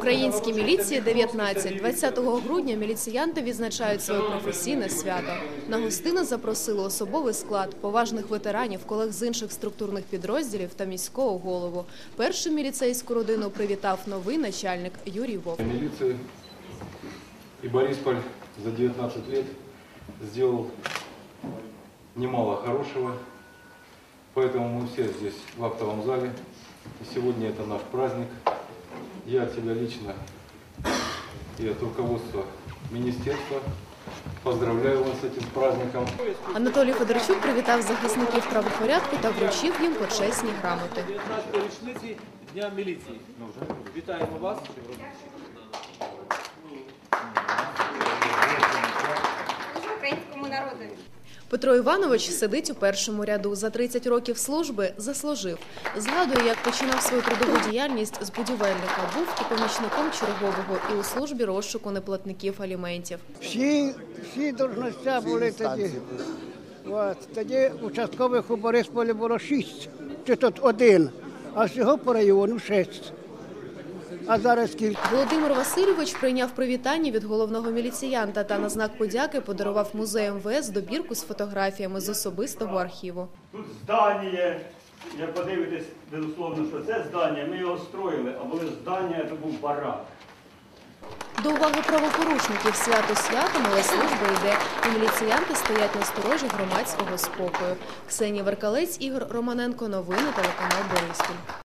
Українській міліції 19. 20 грудня міліціянти відзначають своє професійне свято. На гостину запросили особовий склад, поважних ветеранів, колег з інших структурних підрозділів та міського голову. Першу міліцейську родину привітав новий начальник Юрій Вовк. милиции. И Борисполь за 19 лет сделал немало хорошего. Поэтому мы все здесь в актовом зале. И сегодня это наш праздник. Я от себя лично и от руководства министерства поздравляю вас с этим праздником. Анатолій Федорчук привітав захисників правопорядку та вручив їм почесні грамоти. 19 річниці Дня міліції. Вітаємо вас. Українському народу. Петро Іванович сидить у першому ряду. За 30 років служби заслужив. Згадує, як починав свою трудову діяльність з будівельника. Був і помічником чергового, і у службі розшуку неплатників аліментів. Всі, всі должностя були тоді. От, тоді участкових у Борисполі було шість, чи тут один, а всього по району шість. А зараз скільки? Володимир Васильович прийняв привітання від головного міліціянта та на знак подяки подарував музею МВС добірку з фотографіями з особистого архіву. Тут здання, як подивитесь, безусловно, що це здання, ми його строїли, а були здання, це був барак. До уваги правопорушників свято святом, але служба йде, і міліціянти стоять на сторожі громадського спокою. Ксенія Веркалець, Ігор Романенко. Новини телеканал Бориспіль.